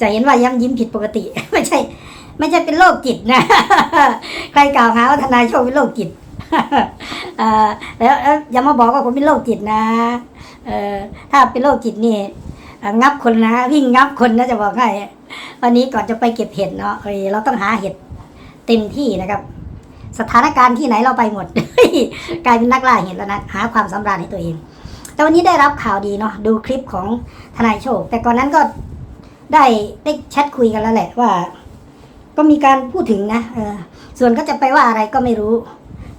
จะเห็นว่าย้ำยิ้มผิดปกติ ไม่ใช่ ไม่ใช่เป็นโรคจิตนะ ใครกล่าวหาว่าทนายโชคเป็นโรคจิตแล้วอย่ามาบอกว่าผมเป็นโรคจิตนะถ้าเป็นโรคจิตนี่งับคนนะวิ่งงับคนนะจะบอกให้วันนี้ก่อนจะไปเก็บเห็ดเนาะเอ้ยเราต้องหาเห็ดเต็มที่นะครับ สถานการณ์ที่ไหนเราไปหมดกลายเป็นนักล่าเห็ดแล้วนะหาความสำราญให้ตัวเองแต่วันนี้ได้รับข่าวดีเนาะดูคลิปของทนายโชค แต่ก่อนนั้นก็ ได้ได้แชทคุยกันแล้วแหละว่า ก็มีการพูดถึงนะเออ ส่วนก็จะไปว่าอะไรก็ไม่รู้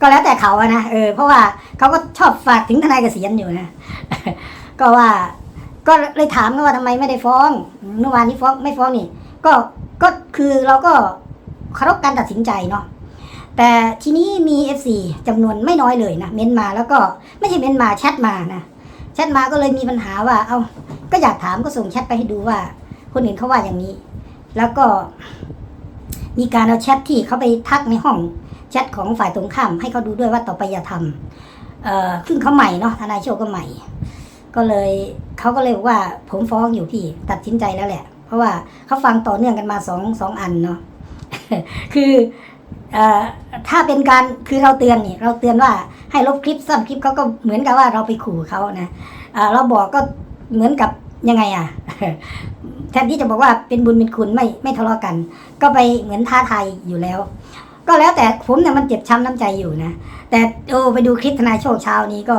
ก็แล้วแต่เขาอะนะเออเพราะว่าเขาก็ชอบฝากถึงทนายเกษียณอยู่นะก็ว่า ก็เลยถามกันว่าทำไมไม่ได้ฟ้องเมื่อวานนี้ฟ้องไม่ฟ้องนี่ ก็ก็คือเราก็เคารพการตัดสินใจเนาะแต่ทีนี้มีเอฟซีจำนวนไม่น้อยเลยนะเม้นมาแล้วก็ไม่ใช่เม้นมาแชทมานะแชทมาก็เลยมีปัญหาว่า เอาก็อยากถามก็ส่งแชทไปให้ดูว่า คนอื่นเขาว่าอย่างนี้ แล้วก็มีการเอาแชทที่เขาไปทักในห้องแชทของฝ่ายตรงข้ามให้เขาดูด้วยว่าต่อไปอย่าทำเอ่อซึ่งเขาใหม่เนาะทนายโชคก็ใหม่ ก็เลยเขาก็เลยบอกว่าผมฟ้องอยู่พี่ตัดสินใจแล้วแหละ เพราะว่าเขาฟังต่อเนื่องกันมาสองสองอันเนาะคืออถ้าเป็นการคือเราเตือนนี่เราเตือนว่าให้ลบคลิปซ่อนคลิปเขาก็เหมือนกับว่าเราไปขู่เขานะเราบอกก็เหมือนกับ ยังไงอะแทนที่จะบอกว่าเป็นบุญเป็นคุณไม่ไม่ทะเลาะกัน ก็ไปเหมือนท้าทายอยู่แล้ว ก็แล้วแต่ผมเนี่ยมันเจ็บช้ำน้ำใจอยู่นะ แต่โอ้ไปดูคลิปทนายโชคเช้านี้ก็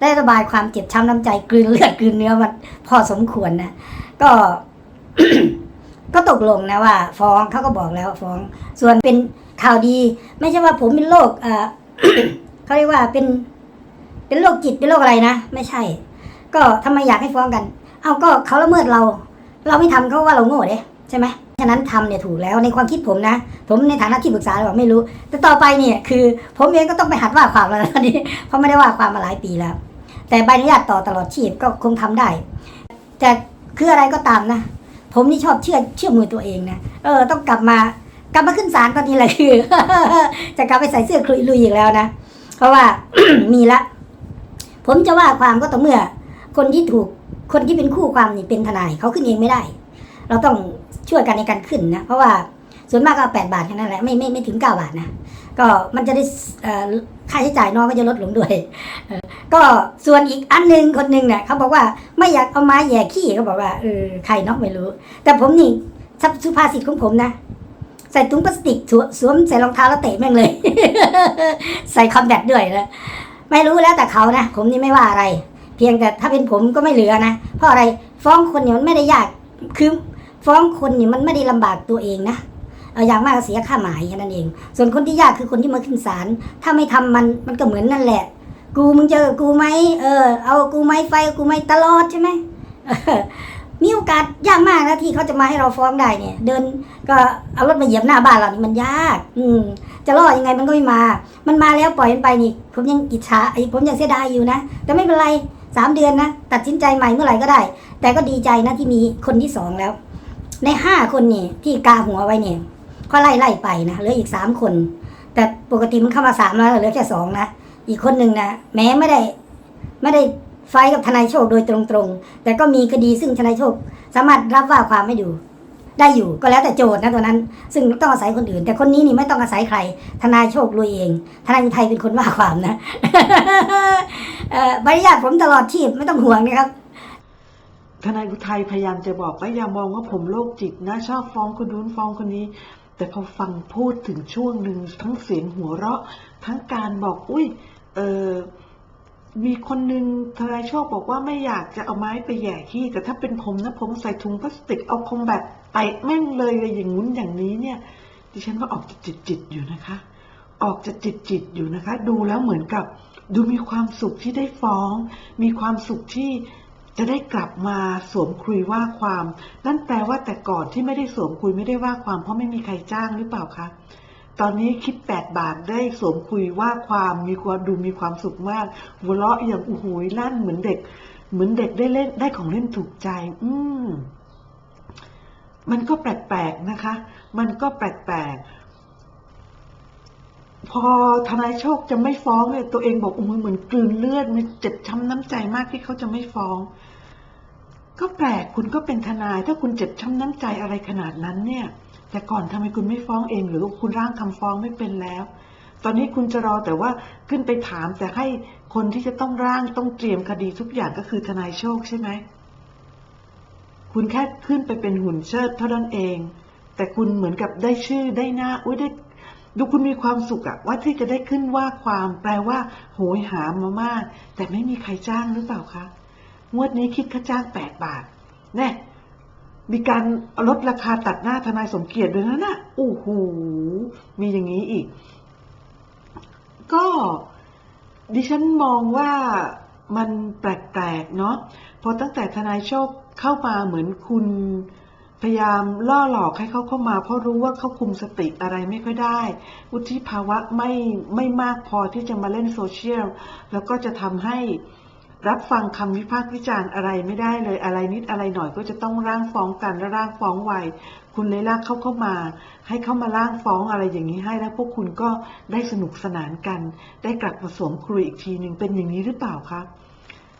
ได้ระบายความเจ็บช้ำน้ำใจกลืนเลือดกลืนเนื้อมันพอสมควรนะก็ก็ตกลงนะว่า ฟ้องเขาก็บอกแล้วฟ้อง ส่วนเป็นข่าวดี ไม่ใช่ว่าผมเป็นโรคเออเขาเรียกว่าเป็น เป็นโรคจิตเป็นโรคอะไรนะไม่ใช่ ก็ทำไมอยากให้ฟ้องกัน เอาก็เขาละเมิดเรา เราไม่ทำเขาว่าเราโง่เด้ใช่ไหมฉะนั้นทำเนี่ยถูกแล้วในความคิดผมนะ ผมในฐานะที่ปรึกษาหรือเปล่าไม่รู้ แต่ต่อไปเนี่ยคือ ผมเองก็ต้องไปหัดว่าความแล้วตอนนี้เพราะไม่ได้ว่าความมาหลายปีแล้ว แต่ใบอนุญาตต่อตลอดชีพก็คงทำได้แต่คืออะไรก็ตามนะ ผมนี่ชอบเชื่อเชื่อมือตัวเองนะเออต้องกลับมากลับมาขึ้นศาลตอนนี้แหละคือ จะกลับไปใส่เสื้อคลุยลุยอีกแล้วนะ เพราะว่ามีละ ผมจะว่าความก็ต่อเมื่อ คนที่ถูก คนที่เป็นคู่ความนี่เป็นทนายเขาขึ้นเองไม่ได้ เราต้องช่วยกันในการขึ้นนะเพราะว่าส่วนมากก็แปดบาทแค่นั้นแหละไม่ไม่ไม่ถึงเก้าบาทนะก็มันจะได้ค่าใช้จ่ายน้อยก็จะลดลงด้วยก็ส่วนอีกอันหนึ่งคนหนึ่งเนี่ยเขาบอกว่าไม่อยากเอาไม้แหย่ขี้เขาบอกว่าเออใครเนอกไม่รู้ แต่ผมนี่สุภาษิตของผมนะใส่ถุงพลาสติกสวสวมใส่รองเท้าแล้วเตะแม่งเลย ใส่คอมแบทด้วยนะไม่รู้แล้วแต่เขานะ ผมนี่ไม่ว่าอะไร เพียงแต่ถ้าเป็นผมก็ไม่เหลือนะ เพราะอะไรฟ้องคนเนี่ยมันไม่ได้ยากคือฟ้องคนเนี่ยมันไม่ได้ลำบากตัวเองนะเอาอย่างมากเสียค่าหมายแค่นั้นเอง ส่วนคนที่ยากคือคนที่มาขึ้นศาลถ้าไม่ทำมันมันก็เหมือนนั่นแหละ กูมึงเจอกูไหมเออ เอากูไหมไฟกูไหมตลอดใช่ไหมมีโอกาสยากมากนะที่เขาจะมาให้เราฟ้องได้เนี่ย เดินก็เอารถมาเหยียบหน้าบ้านเรานี่มันยาก อืม จะรอดยังไงมันก็ไม่มา มันมาแล้วปล่อยมันไปนี่ ผมยังอิจฉาไอ้ผมยังเสียดายอยู่นะแต่ไม่เป็นไร สามเดือนนะตัดสินใจใหม่เมื่อไหร่ก็ได้ แต่ก็ดีใจนะที่มีคนที่สองแล้ว ในห้าคนนี่ที่กาหัวไว้เนี่ยก็ไล่ไล่ไปนะเหลืออีกสามคน แต่ปกติมันเข้ามาสามแล้วเหลือแค่สองนะอีกคนหนึ่งนะแม้ไม่ได้ไม่ได้ไฟกับทนายโชคโดยตรงๆ แต่ก็มีคดีซึ่งทนายโชค สามารถรับว่าความไม่ดู ได้อยู่ก็แล้วแต่โจทย์นะตัวนั้น ซึ่งต้องอาศัยคนอื่น แต่คนนี้นี่ไม่ต้องอาศัยใคร ทนายโชคลุยเองทนายอุทัยเป็นคนว่าความนะใบอนุญาตผมตลอดชีพไม่ต้องห่วงนะครับทนายอุทัยพยายามจะบอกว่าอย่ามองว่าผมโรคจิตนะ ชอบฟ้องคนนู้นฟ้องคนนี้ แต่พอฟังพูดถึงช่วงหนึ่งทั้งเสียงหัวเราะ ทั้งการบอกอุ้ยเออมีคนหนึ่งทนายโชคบอกว่าไม่อยากจะเอาไม้ไปแหย่ขี้แต่ถ้าเป็นผมนะผมใส่ถุงพลาสติกเอาคอมแบ ตไปแม่งเลยเลยอย่างงู้นอย่างนี้เนี่ย ดิฉันว่าออกจะจิตจิตอยู่นะคะ ออกจะจิตจิตอยู่นะคะ ดูแล้วเหมือนกับดูมีความสุขที่ได้ฟ้อง มีความสุขที่จะได้กลับมาสวมคุยว่าความ นั่นแปลว่าแต่ก่อนที่ไม่ได้สวมคุยไม่ได้ว่าความ เพราะไม่มีใครจ้างหรือเปล่าคะตอนนี้คิดแปดบาทได้สวมคุยว่าความมีความดูมีความสุขมากหัวเราะอย่างโอ้โหลั่นเหมือนเด็ก เหมือนเด็กได้เล่นได้ของเล่นถูกใจ อืม มันก็แปลกๆนะคะ มันก็แปลกๆ พอทนายโชคจะไม่ฟ้องเนี่ยตัวเองบอกโอ้ยเหมือนกลืนเลือดมันเจ็บช้ำน้ำใจมากที่เขาจะไม่ฟ้อง ก็แปลกคุณก็เป็นทนาย ถ้าคุณเจ็บช้ำน้ำใจอะไรขนาดนั้นเนี่ย แต่ก่อนทำไมคุณไม่ฟ้องเอง หรือคุณร่างคำฟ้องไม่เป็นแล้วตอนนี้คุณจะรอแต่ว่าขึ้นไปถามแต่ให้คนที่จะต้องร่างต้องเตรียมคดีทุกอย่างก็คือทนายโชคใช่ไหม คุณแค่ขึ้นไปเป็นหุ่นเชิดเท่านั้นเอง แต่คุณเหมือนกับได้ชื่อได้หน้าอุ้ยได้ดูคุณมีความสุขอะว่าที่จะได้ขึ้นว่าความแปลว่าโหยหามามาก แต่ไม่มีใครจ้างหรือเปล่าคะงวดนี้คิดค่าจ้างแปดบาท แน่มีการลดราคาตัดหน้าทนายสมเกียรติด้วยนะน่ะโอ้โหมีอย่างนี้อีก ก็ดิฉันมองว่ามันแปลกๆเนาะ พอตั้งแต่ทนายโชคเข้ามาเหมือนคุณ พยายามล่อหลอกให้เขาเข้ามา เพราะรู้ว่าเขาคุมสติอะไรไม่ค่อยได้วุฒิภาวะไม่ไม่มากพอที่จะมาเล่นโซเชียลแล้วก็จะทำให้รับฟังคำวิพากษ์วิจารณ์อะไรไม่ได้เลยอะไรนิดอะไรหน่อยก็จะต้องร่างฟ้องกันและร่างฟ้องไวคุณเลยลากเขาเข้ามา ให้เข้ามาร่างฟ้องอะไรอย่างนี้ให้แล้วพวกคุณก็ได้สนุกสนานกัน ได้กลับมาสวมคุยอีกทีหนึ่งเป็นอย่างนี้หรือเปล่าคะ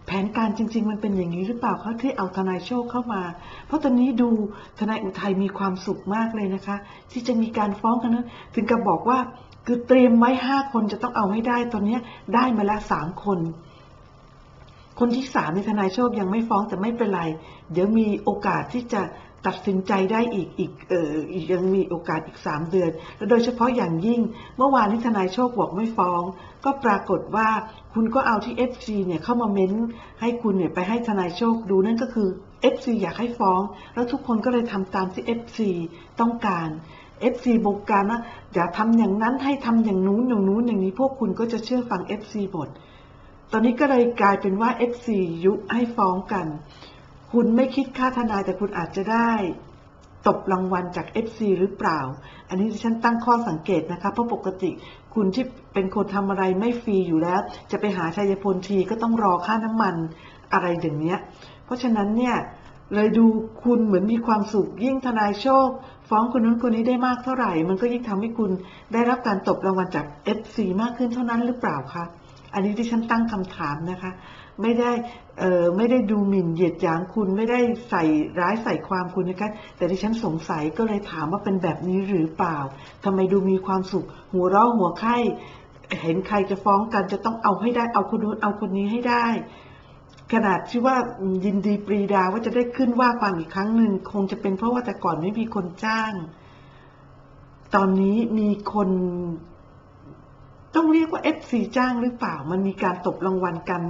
แผนการจริง ๆ มันเป็นอย่างนี้หรือเปล่าคะที่เอาทนายโชคเข้ามา เพราะตอนนี้ดูทนายอุทัยมีความสุขมากเลยนะคะ ที่จะมีการฟ้องกันนะถึงกับบอกว่าคือเตรียมไว้ห้าคนจะต้องเอาให้ได้ตอนนี้ได้มาแล้วสามคน คนที่สามในทนายโชคยังไม่ฟ้องแต่ไม่เป็นไร เดี๋ยวมีโอกาสที่จะ ตัดสินใจได้อีกอีกเอออีกยังมีโอกาสอีกสามเดือน และโดยเฉพาะอย่างยิ่งเมื่อวานที่ทนายโชคบอกไม่ฟ้อง ก็ปรากฏว่าคุณก็เอาที่ FC เนี่ยเข้ามาเม้นให้คุณเนี่ยไปให้ทนายโชคดูนั่นก็คือ FC อยากให้ฟ้อง แล้วทุกคนก็เลยทำตามที่ FC ต้องการ FC บงการนะอย่าทำอย่างนั้นให้ทำอย่างนู้นอย่างนู้นอย่างนี้พวกคุณก็จะเชื่อฟัง FC หมด ตอนนี้ก็เลยกลายเป็นว่า FC ยุให้ฟ้องกัน คุณไม่คิดค่าทนายแต่คุณอาจจะได้ตบรางวัลจาก FC หรือเปล่า อันนี้ดิฉันตั้งข้อสังเกตนะคะ เพราะปกติคุณที่เป็นคนทำอะไรไม่ฟรีอยู่แล้ว จะไปหาชัยพลทีก็ต้องรอค่าน้ำมันอะไรอย่างเนี้ย เพราะฉะนั้นเนี่ยเลยดูคุณเหมือนมีความสุขยิ่งทนายโชค ฟ้องคนนู้นคนนี้ได้มากเท่าไหร่ มันก็ยิ่งทำให้คุณได้รับการตบรางวัลจาก FC มากขึ้นเท่านั้นหรือเปล่าคะอันนี้ที่ฉันตั้งคำถามนะคะ ไม่ได้ ไม่ได้ดูหมิ่นเหยียดหยามคุณไม่ได้ใส่ร้ายใส่ความคุณนะคะแต่ที่ฉันสงสัยก็เลยถามว่าเป็นแบบนี้หรือเปล่าทำไมดูมีความสุข หัวเราะหัวไข้เห็นใครจะฟ้องกันจะต้องเอาให้ได้เอาคนนู้นเอาคนนี้ให้ได้ ขนาดที่ว่ายินดีปรีดาว่าจะได้ขึ้นว่าความอีกครั้งหนึ่งคงจะเป็นเพราะว่าแต่ก่อนไม่มีคนจ้าง ตอนนี้มีคนต้องเรียกว่า FC จ้างหรือเปล่า มันมีการตบรางวัลกัน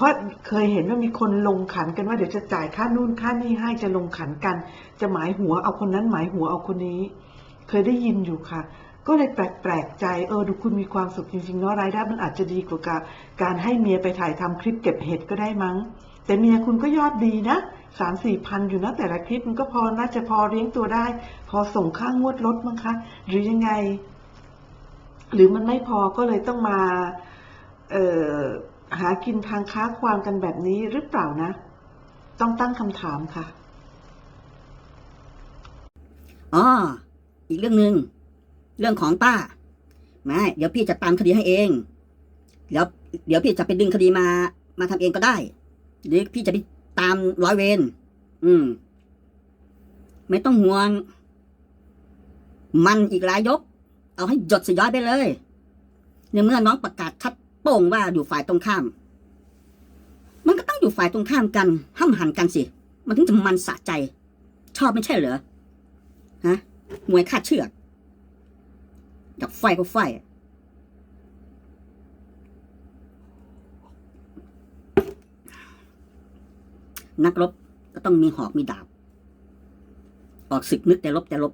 เพราะเคยเห็นว่ามีคนลงขันกันว่าเดี๋ยวจะจ่ายค่านู่นค่านี่ให้จะลงขันกัน จะหมายหัวเอาคนนั้นหมายหัวเอาคนนี้ เคยได้ยินอยู่ค่ะ ก็เลยแปลกๆใจเออดูคุณมีความสุขจริงๆเนาะรายได้มันอาจจะดีกว่าการให้เมียไปถ่ายทำคลิปเก็บเห็ดก็ได้มั้ง แต่เมียคุณก็ยอดดีนะสามสี่พันอยู่นะแต่ละคลิปมันก็พอน่าจะพอเลี้ยงตัวได้ พอส่งค่างวดรถมั้งคะหรือยังไง หรือมันไม่พอก็เลยต้องมา เอ่อ หากินทางค้าความกันแบบนี้หรือเปล่านะ ต้องตั้งคำถามค่ะอ๋ออีกเรื่องหนึ่งเรื่องของป้าไม่เดี๋ยวพี่จะตามคดีให้เอง เดี๋ยวเดี๋ยวพี่จะไปดึงคดีมา มาทำเองก็ได้ หรือพี่จะไปตามร้อยเวรอืม ไม่ต้องห่วง มันอีกหลายยก เอาให้หยดสย้อยไปเลย ในเมื่อน้องประกาศชัด โป้งว่าอยู่ฝ่ายตรงข้าม มันก็ต้องอยู่ฝ่ายตรงข้ามกัน ห้ามหันกันสิ มันถึงจะมันสะใจ ชอบไม่ใช่เหรอ ฮะ มวยคาดเชือกอยากไฟก็ไฟนักรบก็ต้องมีหอกมีดาบ ออกศึกนึกแต่รบแต่รบ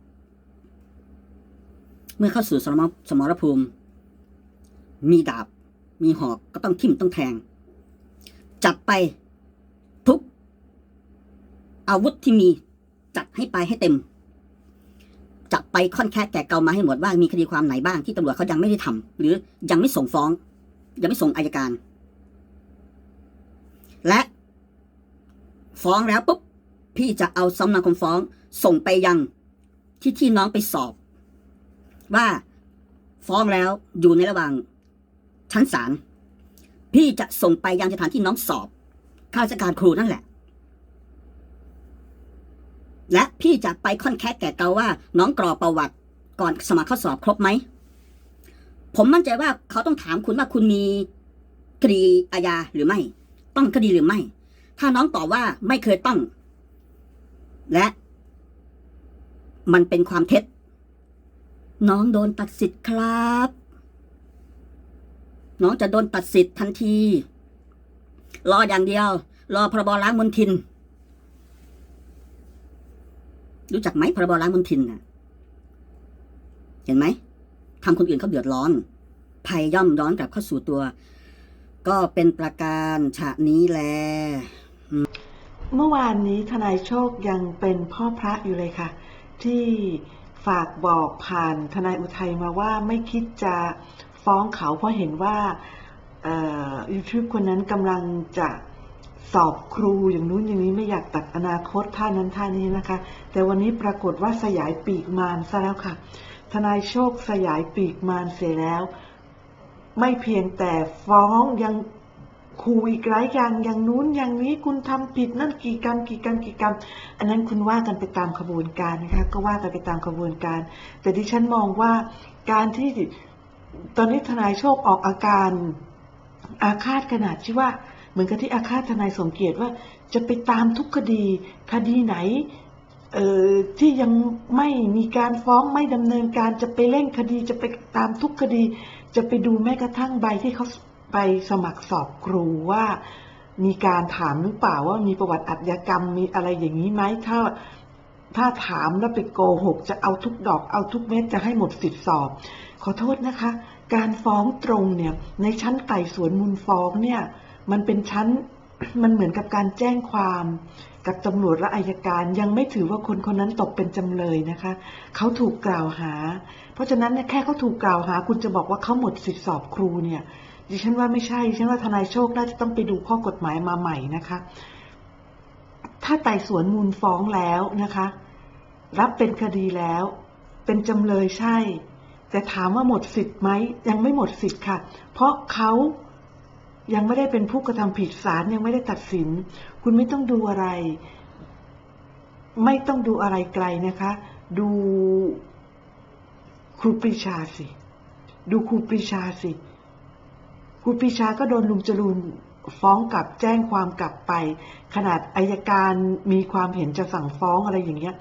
เมื่อเข้าสู่สมรสมรภูมิ มีดาบ มีหอกก็ต้องทิ่มต้องแทง จัดไปทุก อาวุธที่มีจัดให้ไปให้เต็มจะไปค่อนแค่แก่เกามาให้หมดว่ามีคดีความไหนบ้างที่ตำรวจเขายังไม่ได้ทำหรือยังไม่ส่งฟ้อง ยังไม่ส่งอายการ และฟ้องแล้วปุ๊บพี่จะเอาสำนักคำฟ้อง ส่งไปยังที่ที่น้องไปสอบ ว่าฟ้องแล้วอยู่ในระหว่าง ชั้นศาลพี่จะส่งไปยังสถานที่น้องสอบ ข้าราชการครูนั่นแหละ และพี่จะไปค่อนแคสแก่เกาว่า น้องกรอประวัติ ก่อนสมัครข้อสอบครบไหม ผมมั่นใจว่าเขาต้องถามคุณว่าคุณมีคดีอาญาหรือไม่ ต้องคดีหรือไม่ ถ้าน้องตอบว่าไม่เคยต้อง และ มันเป็นความเท็จ น้องโดนตัดสิทธิ์ครับ น้องจะโดนตัดสิทธิ์ทันที รออย่างเดียว รอพรบล้างมลทิน รู้จักไหมพรบล้างมลทินน่ะเห็นไหมทำคนอื่นเขาเดือดร้อน ภัยย่อมย้อนกลับเข้าสู่ตัว ก็เป็นประการฉะนี้แล เมื่อวานนี้ทนายโชคยังเป็นพ่อพระอยู่เลยค่ะ ที่ฝากบอกผ่านทนายอุทัยมาว่าไม่คิดจะ ฟ้องเขาเพราะเห็นว่ายูทูบคนนั้นกำลังจะสอบครูอย่างนู้นอย่างนี้ไม่อยากตัดอนาคตท่านั้นท่านี้นะคะ แต่วันนี้ปรากฏว่าสยายปีกมารซะแล้วค่ะ ทนายโชคสยายปีกมารเสียแล้ว ไม่เพียงแต่ฟ้องยังขู่อีกหลายอย่างอย่างนู้นอย่างนี้คุณทำผิดนั่นกี่กรรมกี่กรรมกี่กรรมอันนั้นคุณว่ากันไปตามขบวนการนะคะ ก็ว่ากันไปตามขบวนการ แต่ดิฉันมองว่าการที่ ตอนนี้ทนายโชคออกอาการอาฆาตขนาดที่ว่า เหมือนกับที่อาฆาตทนายสมเกียรติว่า จะไปตามทุกคดี คดีไหนเอ่อที่ยังไม่มีการฟ้องไม่ดำเนินการจะไปเร่งคดีจะไปตามทุกคดี จะไปดูแม้กระทั่งใบที่เขาไปสมัครสอบครูว่า มีการถามหรือเปล่าว่ามีประวัติอาชญากรรมมีอะไรอย่างนี้ไหมถ้าถ้าถามแล้วไปโกหก จะเอาทุกดอกเอาทุกเม็ดจะให้หมดสิทธิสอบ ขอโทษนะคะ การฟ้องตรงเนี่ยในชั้นไต่สวนมูลฟ้องเนี่ยมันเป็นชั้นมันเหมือนกับการแจ้งความกับตำรวจและอายการยังไม่ถือว่าคนคนนั้นตกเป็นจำเลยนะคะ เขาถูกกล่าวหา เพราะฉะนั้นแค่เขาถูกกล่าวหา คุณจะบอกว่าเขาหมดสิทธิสอบครูเนี่ยดิฉันว่าไม่ใช่ดิฉันว่าทนายโชคน่าจะต้องไปดูข้อกฎหมายมาใหม่นะคะ ถ้าไต่สวนมูลฟ้องแล้วนะคะ รับเป็นคดีแล้ว เป็นจำเลยใช่ แต่ถามว่าหมดสิทธิ์ไหมยังไม่หมดสิทธิ์ค่ะ เพราะเขายังไม่ได้เป็นผู้กระทำผิดศาลยังไม่ได้ตัดสิน คุณไม่ต้องดูอะไร ไม่ต้องดูอะไรไกลนะคะ ดูครูปรีชาสิ ดูครูปรีชาสิครูปรีชาก็โดนลุงจรูนฟ้องกลับแจ้งความกลับไป ขนาดอายการมีความเห็นจะสั่งฟ้องอะไรอย่างเงี้ย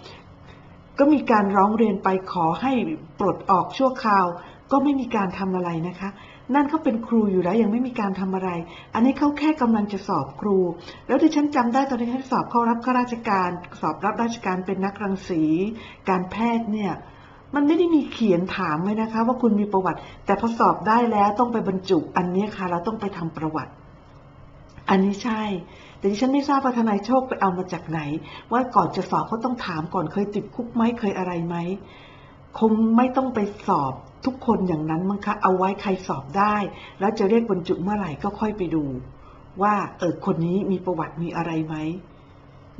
ก็มีการร้องเรียนไปขอให้ปลดออกชั่วคราว ก็ไม่มีการทำอะไรนะคะ นั่นเขาเป็นครูอยู่แล้วยังไม่มีการทำอะไร อันนี้เขาแค่กำลังจะสอบครู แล้วที่ฉันจำได้ตอนที่ฉันสอบเข้ารับข้าราชการ สอบรับราชการเป็นนักรังสี การแพทย์เนี่ยมันไม่ได้มีเขียนถามเลยนะคะ ว่าคุณมีประวัติ แต่พอสอบได้แล้วต้องไปบรรจุ อันนี้ค่ะเราต้องไปทำประวัติ อันนี้ใช่ แต่ดิฉันไม่ทราบว่าทนายโชคไปเอามาจากไหน ว่าก่อนจะสอบเขาต้องถามก่อนเคยติดคุกไหมเคยอะไรไหมคงไม่ต้องไปสอบทุกคนอย่างนั้นมั้งคะเอาไว้ใครสอบได้ แล้วจะเรียกบรรจุเมื่อไหร่ก็ค่อยไปดู ว่าเออคนนี้มีประวัติมีอะไรไหม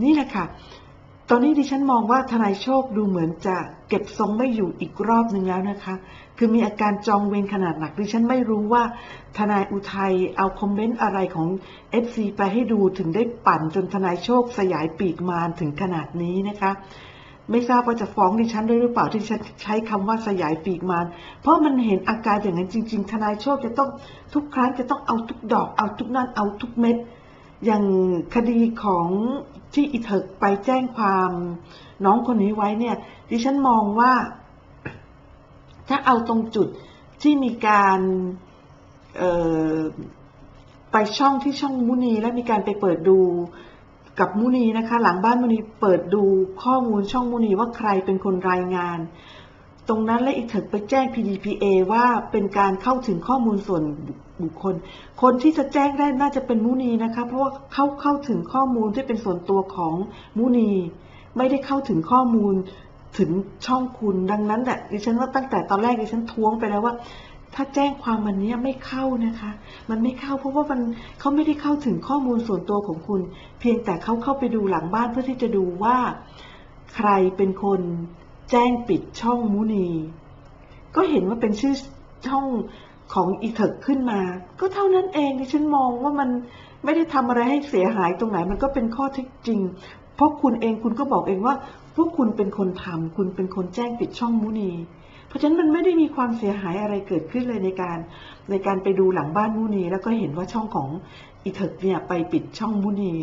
นี่แหละค่ะ ตอนนี้ดิฉันมองว่าทนายโชคดูเหมือนจะเก็บทรงไม่อยู่อีกรอบหนึ่งแล้วนะคะ คือมีอาการจองเวรขนาดหนัก ดิฉันไม่รู้ว่าทนายอุทัยเอาคอมเมนต์อะไรของ FC ไปให้ดูถึงได้ปั่นจนทนายโชคสยายปีกมารถึงขนาดนี้นะคะ ไม่ทราบว่าจะฟ้องดิฉันด้วยหรือเปล่าที่ฉันใช้คำว่าสยายปีกมารเพราะมันเห็นอาการอย่างนั้นจริง ๆ ทนายโชคจะต้องทุกครั้งจะต้องเอาทุกดอก เอาทุกนั่นเอาทุกเม็ด อย่างคดีของที่อิเถิกไปแจ้งความน้องคนนี้ไว้เนี่ย ดิฉันมองว่า ถ้าเอาตรงจุดที่มีการไปช่องที่ช่องมุนีแล้วมีการไปเปิดดูกับมุนีนะคะ หลังบ้านมุนีเปิดดูข้อมูลช่องมุนีว่าใครเป็นคนรายงาน ตรงนั้นและอีกถึงไปแจ้ง PDPA ว่าเป็นการเข้าถึงข้อมูลส่วนบุคคล คนที่จะแจ้งได้น่าจะเป็นมุนีนะคะ เพราะว่าเข้าเข้าถึงข้อมูลที่เป็นส่วนตัวของมุนี ไม่ได้เข้าถึงข้อมูลถึงช่องคุณดังนั้นแหละดิฉันว่าตั้งแต่ตอนแรกดิฉันท้วงไปแล้วว่า ถ้าแจ้งความมันเนี้ยไม่เข้านะคะ มันไม่เข้าเพราะว่ามันเขาไม่ได้เข้าถึงข้อมูลส่วนตัวของคุณ เพียงแต่เขาเข้าไปดูหลังบ้านเพื่อที่จะดูว่า ใครเป็นคน แจ้งปิดช่องมุนี ก็เห็นว่าเป็นชื่อช่องของอีเถกขึ้นมา ก็เท่านั้นเองที่ฉันมองว่ามันไม่ได้ทำอะไรให้เสียหายตรงไหนมันก็เป็นข้อเท็จจริง เพราะคุณเองคุณก็บอกเองว่า พวกคุณเป็นคนทำคุณเป็นคนแจ้งปิดช่องมุนี เพราะฉะนั้นมันไม่ได้มีความเสียหายอะไรเกิดขึ้นเลยในการในการไปดูหลังบ้านมุนี แล้วก็เห็นว่าช่องของอีเถกเนี่ยไปปิดช่องมุนี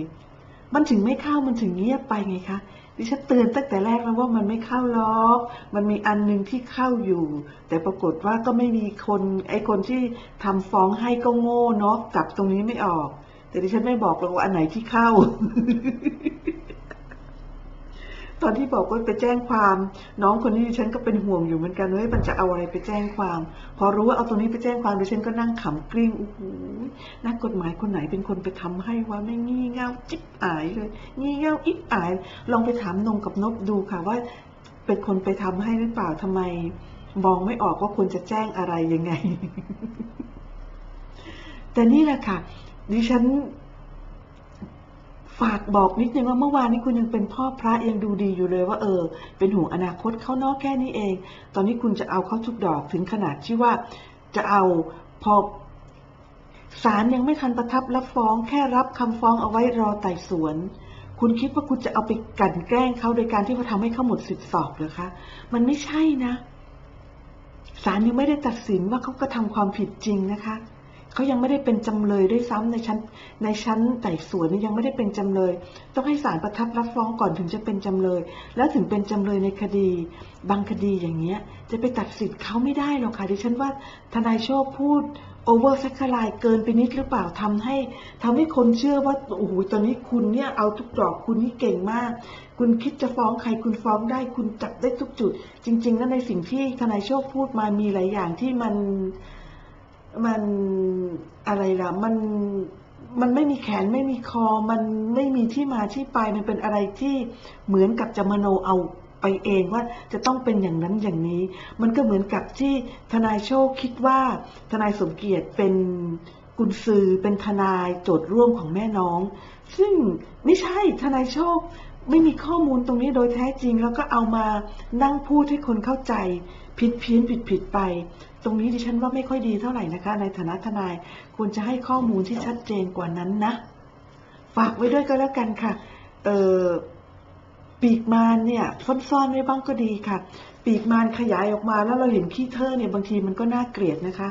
มันถึงไม่เข้ามันถึงเงียบไปไงคะ ดิฉันเตือนตั้งแต่แรกแล้วว่ามันไม่เข้าล็อก มันมีอันหนึงที่เข้าอยู่ แต่ปรากฏว่าก็ไม่มีคน ไอ้คนที่ทำฟ้องให้ก็โง่เนาะจับตรงนี้ไม่ออก แต่ดิฉันไม่บอกหรอกว่าอันไหนที่เข้า ตอนที่บอกว่าไปแจ้งความ น้องคนนี้ดิฉันก็เป็นห่วงอยู่เหมือนกันว่าเฮ้ยมันจะเอาอะไรไปแจ้งความ พอรู้ว่าเอาตรงนี้ไปแจ้งความดิฉันก็นั่งขำกริ้งโอ้โหนักกฎหมายคนไหนเป็นคนไปทำให้วะไม่งี่เง่าจิ๊บอายเลยงี่เง่าอิบอาย ลองไปถามนงกับนบดูค่ะว่า เป็นคนไปทำให้หรือเปล่าทำไม มองไม่ออกว่าควรจะแจ้งอะไรยังไง แต่นี่แหละค่ะดิฉัน ฝากบอกนิดนึงว่าเมื่อวานนี้คุณยังเป็นพ่อพระยังดูดีอยู่เลยว่าเออ เป็นห่วงอนาคตเขาเนอกแค่นี้เอง ตอนนี้คุณจะเอาเขาทุกดอกถึงขนาดที่ว่าจะเอาพอศาลยังไม่ทันประทับรับฟ้องแค่รับคำฟ้องเอาไว้รอไต่สวน คุณคิดว่าคุณจะเอาไปกั่นแกล้งเขาโดยการที่ว่าทำให้เขาหมดสิทธิสอบเหรอคะ มันไม่ใช่นะศาลยังไม่ได้ตัดสินว่าเขากระทำความผิดจริงนะคะ เขายังไม่ได้เป็นจำเลยด้วยซ้ำในชั้นในชั้นไต่สวนยังไม่ได้เป็นจำเลย ต้องให้ศาลประทับรับฟ้องก่อนถึงจะเป็นจำเลย แล้วถึงเป็นจำเลยในคดี บางคดีอย่างเงี้ย จะไปตัดสิทธิ์เขาไม่ได้หรอกค่ะดิฉันว่าทนายโชคพูดโอเวอร์ซักลายเกินไปนิดหรือเปล่าทำให้ทำให้คนเชื่อว่าโอ้โหตอนนี้คุณเนี่ยเอาทุกดอกคุณนี่เก่งมาก คุณคิดจะฟ้องใครคุณฟ้องได้ คุณจับได้ทุกจุด จริงๆแล้วในสิ่งที่ทนายโชคพูดมามีหลายอย่างที่มัน มันอะไรล่ะ มันมันไม่มีแขนไม่มีคอ มันไม่มีที่มาที่ไปมันเป็นอะไรที่เหมือนกับจะมโนเอาไปเองว่าจะต้องเป็นอย่างนั้นอย่างนี้ มันก็เหมือนกับที่ทนายโชคคิดว่า ทนายสมเกียรติเป็นกุญซือเป็นทนายโจทย์ร่วมของแม่น้อง ซึ่งไม่ใช่ทนายโชคไม่มีข้อมูลตรงนี้โดยแท้จริง แล้วก็เอามานั่งพูดให้คนเข้าใจ ผิดเพี้ยนผิดผิดไป ตรงนี้ดิฉันว่าไม่ค่อยดีเท่าไหร่นะคะ ในฐานะทนายควรจะให้ข้อมูลที่ชัดเจนกว่านั้นนะ ฝากไว้ด้วยก็แล้วกันค่ะ เออปีกมารเนี่ยซ่อนๆไว้บ้างก็ดีค่ะ ปีกมารขยายออกมาแล้วเราเห็นขี้เท่อเนี่ยบางทีมันก็น่าเกลียดนะคะ